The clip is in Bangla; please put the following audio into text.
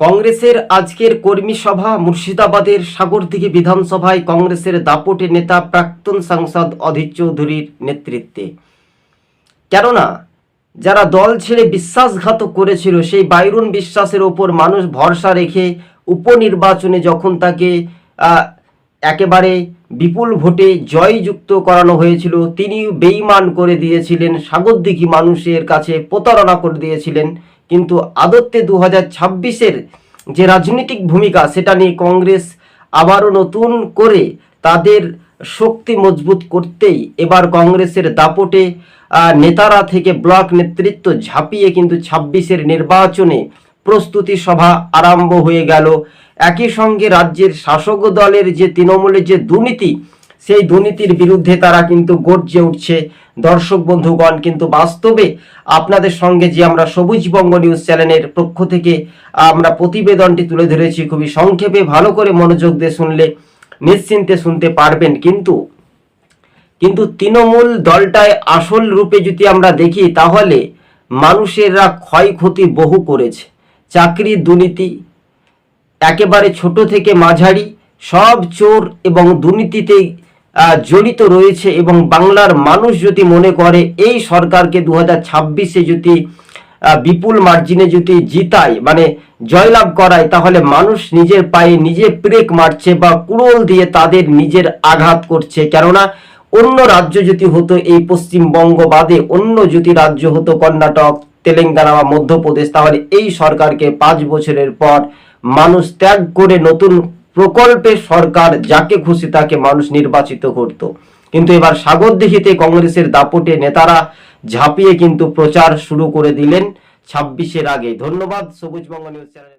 কংগ্রেসের আজকের কর্মী সভা মুর্শিদাবাদের সাগরদিঘি বিধানসভায় কংগ্রেসের দাপটে নেতা প্রাক্তন সাংসদ অধীর চৌধুরীর নেতৃত্বে। কেননা, যারা দল ছেড়ে বিশ্বাসঘাত করেছিল, সেই বাইরুন বিশ্বাসের ওপর মানুষ ভরসা রেখে উপনির্বাচনে যখন তাকে একেবারে বিপুল ভোটে জয়যুক্ত করানো হয়েছিল তিনি বেইমান করে দিয়েছিলেন, সাগরদিঘি মানুষের কাছে প্রতারণা করে দিয়েছিলেন কিন্তু আদত্তে দু হাজার ছাব্বিশের যে রাজনৈতিক ভূমিকা, সেটা নিয়ে কংগ্রেস আবারও নতুন করে তাদের শক্তি মজবুত করতেই এবার কংগ্রেসের দাপটে নেতারা থেকে ব্লক নেতৃত্ব ঝাঁপিয়ে কিন্তু ছাব্বিশের নির্বাচনে প্রস্তুতি সভা আরম্ভ হয়ে গেল। একই সঙ্গে রাজ্যের শাসক দলের যে তৃণমূলের যে দুর্নীতি সেই দুর্নীতির বিরুদ্ধে তারা কিন্তু গর্জে উঠছে। দর্শক বন্ধুগণ কিন্তু বাস্তবে আপনাদের সঙ্গে যে আমরা সবুজ বঙ্গ নিউজ চ্যানেলের পক্ষ থেকে আমরা প্রতিবেদনটি তুলে ধরেছি খুবই সংক্ষেপে ভালো করে মনোযোগ দিয়ে শুনলে নিশ্চিন্তে শুনতে পারবেন। কিন্তু কিন্তু তৃণমূল দলটায় আসল রূপে যদি আমরা দেখি তাহলে মানুষেরা ক্ষয়ক্ষতি বহু করেছে। চাকরি দুর্নীতি একেবারে ছোট থেকে মাঝারি সব চোর এবং দুর্নীতিতে আহ, জড়িত রয়েছে এবং বাংলার মানুষ যদি মনে করে এই সরকারকে দু হাজার ছাব্বিশে যদি বিপুল মার্জিনে যদি জিতায় মানে জয়লাভ করায়, তাহলে মানুষ নিজের পায়ে নিজে ব্রেক মারছে বা কুড়োল দিয়ে তাদের নিজের আঘাত করছে। কেননা অন্য রাজ্য যদি হতো, এই পশ্চিমবঙ্গ বাদে অন্য যদি রাজ্য হতো, কর্ণাটক, তেলেঙ্গানা বা মধ্যপ্রদেশ, তাহলে এই সরকারকে পাঁচ বছরের পর মানুষ ত্যাগ করে নতুন প্রকল্পে সরকার যাকে খুশি তাকে মানুষ নির্বাচিত করত। কিন্তু এবার সাগরদিঘিতে কংগ্রেসের দাপটে নেতারা ঝাঁপিয়ে কিন্তু প্রচার শুরু করে দিলেন ছাব্বিশের আগে। ধন্যবাদ, সবুজ বঙ্গ নিউজ চ্যানেল।